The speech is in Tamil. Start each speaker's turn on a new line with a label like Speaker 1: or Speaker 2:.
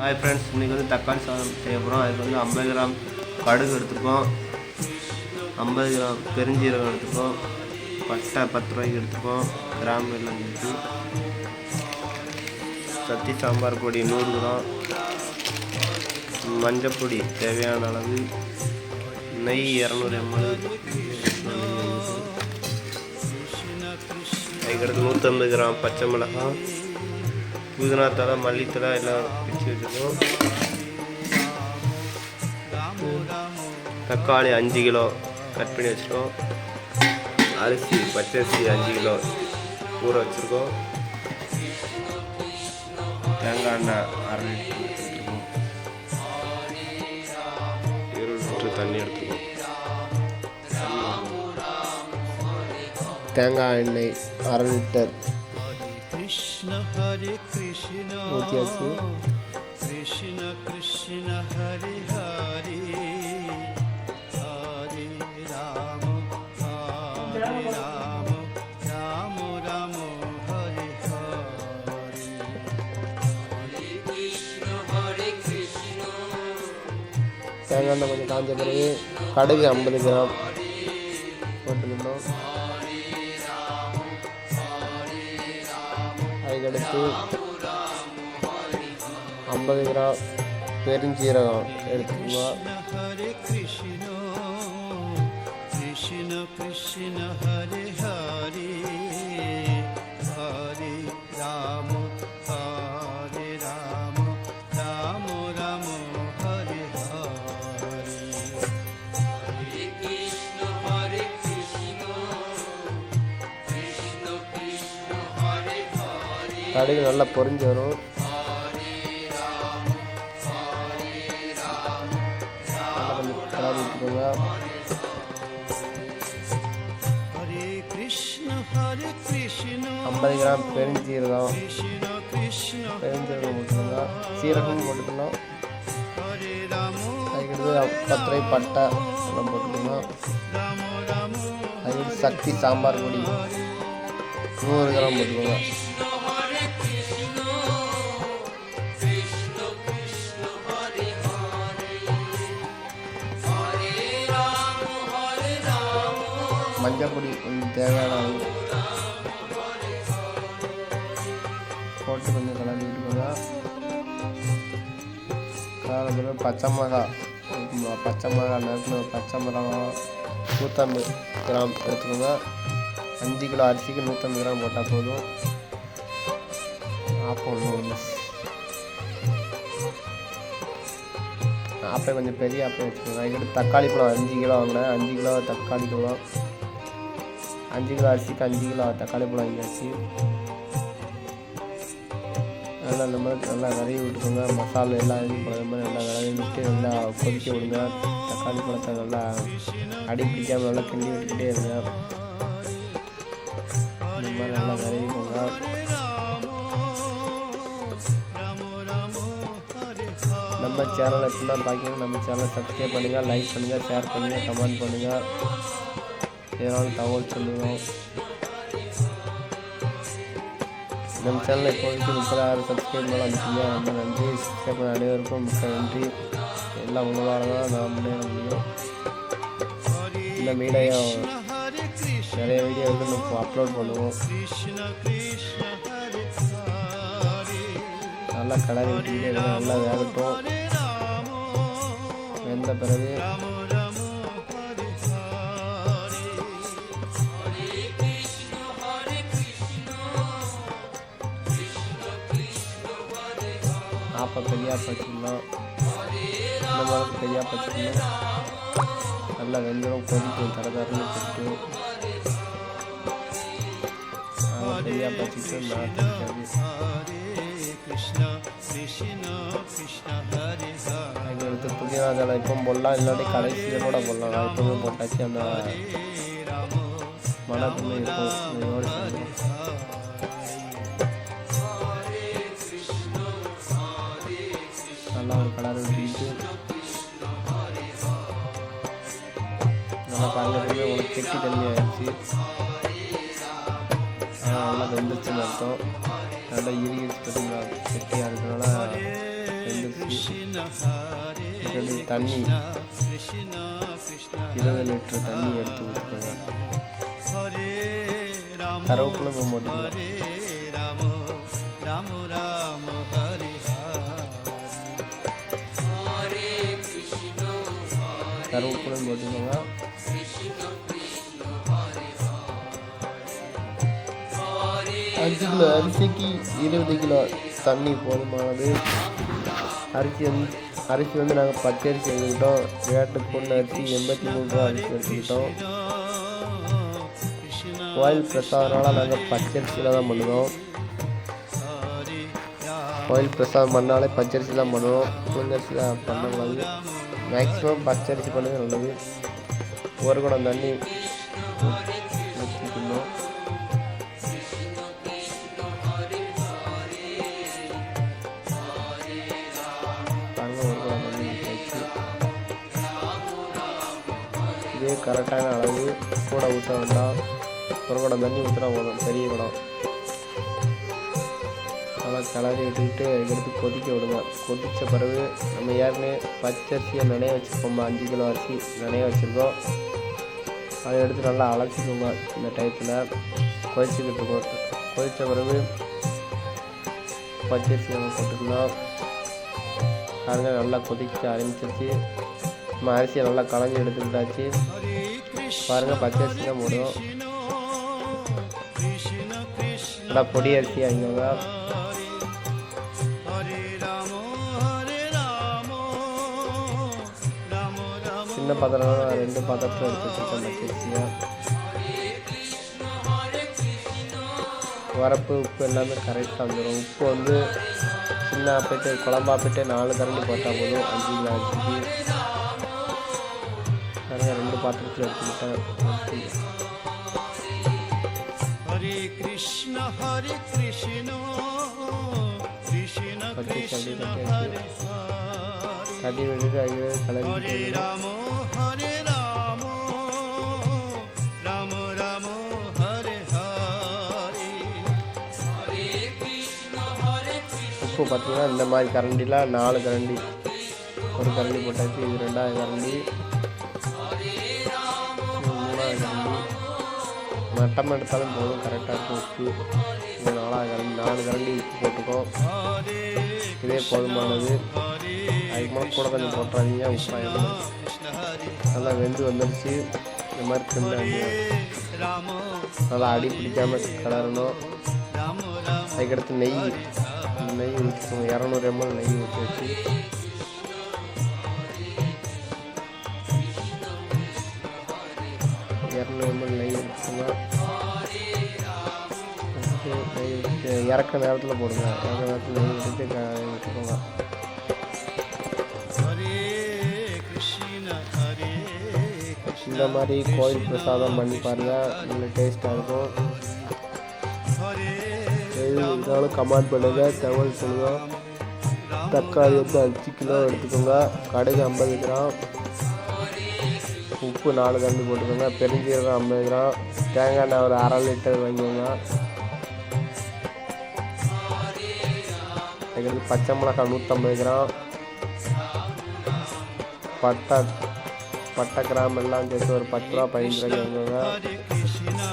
Speaker 1: ஹாய் ஃப்ரெண்ட்ஸ் இன்றைக்கி வந்து தக்காளி சாதம் செய்ய போகிறோம் அதுக்கு வந்து ஐம்பது கிராம் கடுகு எடுத்துப்போம். ஐம்பது கிராம் பெருஞ்சீரகம் எடுத்துப்போம். பட்டை பத்து ரூபாய்க்கு எடுத்துப்போம். கிராம் எல்லாம் எடுத்து சத்தி சாம்பார் பொடி நூறு கிராம். மஞ்சப்பொடி தேவையான அளவு. நெய் இரநூறு எம்எல். அதுக்கடுத்து நூற்றம்பது கிராம் பச்சை மிளகாய். புதினா தலை மல்லித்தலை எல்லாம் பிச்சு வச்சுருக்கோம். தக்காளி அஞ்சு கிலோ கட் பண்ணி வச்சுருக்கோம். அரிசி பச்சரிசி அஞ்சு கிலோ ஊற வச்சுருக்கோம். தேங்காய் எண்ணெய் அரை லிட்டர் எடுத்துருக்கோம் இருபது லிட்டர் தண்ணி எடுத்துருக்கோம். தேங்காய் எண்ணெய் அரை லிட்டர்
Speaker 2: কৃষ্ণ হরে কৃষ্ণ।
Speaker 1: কৃষ্ণ
Speaker 2: কৃষ্ণ হরে হরে। হরে রাম হরে রাম। রাম রাম হরে হরে। হরে
Speaker 1: কৃষ্ণ হরে কৃষ্ণ। தேங்காய் கொஞ்சம் காஞ்ச பிறகு கடுகு அதுக்கடுத்து ஐம்பது கிராம் பெருஞ்சீரகம்
Speaker 2: எடுத்துக்கலாம் கிருஷ்ண கிருஷ்ண ஹரே ஹரே.
Speaker 1: கடுகு நல்லா பொறிஞ்சு வரும். நல்லா கொஞ்சம் கிளறி விட்டுக்கோங்க. ஐம்பது கிராம் பெருஞ்சீரகம். பெருஞ்சீரகம் போட்டுக்கலாம் சீரகம்
Speaker 2: போட்டுக்கலாம்
Speaker 1: அதுக்கடுத்து பத்திரை பட்டை எல்லாம்
Speaker 2: போட்டுக்கலாம்
Speaker 1: அதுக்கு சக்தி சாம்பார் பொடி. நூறு கிராம் போட்டுக்கோங்க. மஞ்சள் பொடி கொஞ்சம் தேவையான அளவு. போட்டு கொஞ்சம் கலந்து விட்டுக்கோங்க கலந்து பச்சை மிளகாய் பச்சை மிளகா நறுக்கின பச்சை மிளகா நூற்றம்பது கிராம் எடுத்துக்கோங்க. அஞ்சு கிலோ அரிசிக்கு நூற்றம்பது கிராம் போட்டால் போதும். ஆப்பம் ஒன்று கொஞ்சம் பெரிய ஆப்பை வச்சுக்கோங்க தக்காளி பழம் அஞ்சு கிலோ வாங்கினேன். அஞ்சு கிலோ தக்காளி பழம். அஞ்சு கிலோ அரிசிக்கு அஞ்சு கிலோ தக்காளி பழம் வாங்கியாச்சு. நல்லா அந்த மாதிரி நல்லா நிறைய விட்டுக்கோங்க. மசாலா எல்லாம் இது பண்ணுற மாதிரி நல்லா விளையாண்டுட்டு நல்லா கொதிக்க விடுங்க. தக்காளி பழத்தை நல்லா அடி பிடிக்காமல் நல்லா கிண்டி விட்டுக்கிட்டே இருங்க. இந்த மாதிரி நல்லா
Speaker 2: நிறையக்கோங்க
Speaker 1: நம்ம சேனலை எப்படின்னா பார்க்கணும் நம்ம சேனலை சப்ஸ்கிரைப் பண்ணுங்கள் லைக் பண்ணுங்கள் ஷேர் பண்ணுங்கள் கமெண்ட் பண்ணுங்கள் ஏதாவது தகவல் சொல்லுவோம் நம்ம சேனலில் இப்போதைக்கு முப்பதாயிரம் சப்ஸ்கிரைப் மேலே அனுப்பிங்க ரொம்ப நன்றி. சப்ஸ்கிரைப் அனைவருக்கும் மிக்க நன்றி. எல்லாம் உங்களால் தான் நான் முன்னேற முடியும். இந்த
Speaker 2: மீடியா
Speaker 1: நிறைய வீடியோ வந்து நம்ம அப்லோட் பண்ணுவோம். நல்லா கலரி வீடியோ நல்லா வேகட்டும் வெந்த பிறகு அப்போ கையாக வச்சுக்கலாம் இந்த மாதிரி கையாக வச்சுக்கணும் நல்லா வெந்தரம் கொதிக்கும் தடதாரன்னு கொதிக்கும் கையாக போடலாம் போட்டாச்சு அந்த மனத்துமே இருக்கும். நல்லா பாருங்க உங்களுக்கு கெட்டி தண்ணி ஆயிடுச்சு ஆனால் நல்லா வெந்துச்சுன்னு அர்த்தம் நல்லா இறுகிச்சு பார்த்தீங்களா கெட்டியாக இருக்கிறனால வெந்துருச்சு
Speaker 2: Krishna Hare
Speaker 1: ரெண்டு தண்ணி
Speaker 2: Krishna Krishna
Speaker 1: இருபது லிட்டர் தண்ணி எடுத்து ஊற்றுக்கோங்க
Speaker 2: Hare Ram
Speaker 1: கருவேப்பிலை இப்போ போட்டுக்கலாம்
Speaker 2: Hare Ram Ram Ram Hare Hare
Speaker 1: கருவேப்பிலை போட்டுக்கோங்க அஞ்சு கிலோ அரிசிக்கு இருபது கிலோ தண்ணி போதுமானது அரிசி வந்து அரிசி வந்து நாங்கள் பச்சரிசி எடுத்துக்கிட்டோம். விளையாட்டு பொண்ணு அரிசி எண்பத்தி மூணு ரூபா அரிசி எடுத்துக்கிட்டோம். கோயில் பிரசாதனால நாங்கள் பச்சரிசியில் தான் பண்ணுவோம். கோயில் பிரசாதம் பண்ணாலே பச்சரிசி தான் பண்ணுவோம். புழுங்கரிசி தான் பண்ணக்கூடாது மேக்ஸிமம் பச்சரிசி பண்ணுறது நல்லது. ஒரு குடம் தண்ணி. ஊற்றிக்கணும் இதே கரெக்டான அளவு கூட ஊற்ற வேண்டாம். ஒரு குடம் தண்ணி ஊற்றுனா போதும். பெரிய குடம். நல்லா கிளறி விட்டுக்கிட்டு எடுத்து கொதிக்க விடுவோம் கொதித்த பிறகு நம்ம ஏற்கனவே பச்சரிசியை நினைய வச்சுருப்போம்மா. அஞ்சு கிலோ அரிசி நினைய வச்சுருக்கோம். அதை எடுத்து நல்லா அலசிக்குவோம் இந்த டைத்தில். கொதிச்சுக்கிட்டு இருக்கோம். கொதித்த பிறகு பச்சரிசி நம்ம போட்டுக்கலாம். பாருங்க நல்லா கொதிக்க ஆரம்பிச்சிருச்சு. நம்ம அரிசியை நல்லா களைஞ்சி எடுத்துக்கிட்டாச்சு. பாருங்கள் பச்சரிசி தான் போடுவோம் நல்லா பொடி அரிசி வாங்கிக்கோங்க. சின்ன பாத்திரம் ரெண்டு பாத்திரத்தில் எடுத்து வச்சுருக்கேன் வரப்பு உப்பு எல்லாமே கரெக்டாக வந்துடும் உப்பு வந்து சின்ன ஆப்பிட்டு குழம்பா ஆப்பிட்டு நாலு கரண்டி போட்டால் போதும். அஞ்சு கிலோ அரிசிக்கு நிறைய ரெண்டு பாத்திரத்தில் எடுத்துக்கிட்டேன்
Speaker 2: Hare Krishna Krishna
Speaker 1: பச்சரிசி
Speaker 2: Krishna Ramo Hare Hare
Speaker 1: உப்பு பார்த்தீங்கன்னா இந்த மாதிரி கரண்டியில் நாலு கரண்டி. ஒரு கரண்டி போட்டாச்சு இது ரெண்டாவது கரண்டி. மூணாவது கரண்டி. மட்டம் எடுத்தாலும் போதும் கரெக்டாக இருக்கும் உப்பு இது நாலாவது கரண்டி நாலு கரண்டி உப்பு போட்டுக்கோம் இதே போதுமானது. அதுக்கு மேலே கூட கொஞ்சம் போட்டுறாதீங்க உப்பாயிடும் நல்லா வெந்து வந்துருச்சு. இந்த மாதிரி
Speaker 2: Ramo
Speaker 1: நல்லா அடி பிடிக்காம
Speaker 2: Ramo
Speaker 1: அதுக்கடுத்து நெய் நெய் ஊற்றிக்கோங்க இரநூறு எம்எல் நெய் ஊற்றி வச்சு. இரநூறு எம்எல் நெய் ஊற்றிக்கோங்க இறக்க நேரத்தில் போடுங்க. இறக்க நேரத்தில் க- விட்டுக்கோங்க இந்த மாதிரி கோயில் பிரசாதம் பண்ணி பாருங்கள் நல்ல டேஸ்ட்டாக இருக்கும். எது இருந்தாலும் கமெண்ட் பண்ணுங்கள் தகவல் சொல்லுங்கள் தக்காளி வந்து அஞ்சு கிலோ எடுத்துக்கோங்க. கடுகு ஐம்பது கிராம். உப்பு நாலு கண்டு போட்டுக்கோங்க. பெருஞ்சீரகம் ஐம்பது கிராம். தேங்காய் எண்ணெய் ஒரு அரை லிட்டர் வாங்கிக்கோங்க. அதுக்கடுத்து பச்சை மிளகாய் நூற்றம்பது கிராம். பட்டை பட்டை கிராம் எல்லாம் சேர்த்து ஒரு பத்து ரூபா பதினஞ்சு ரூபாய்க்கு வாங்கிக்கோங்க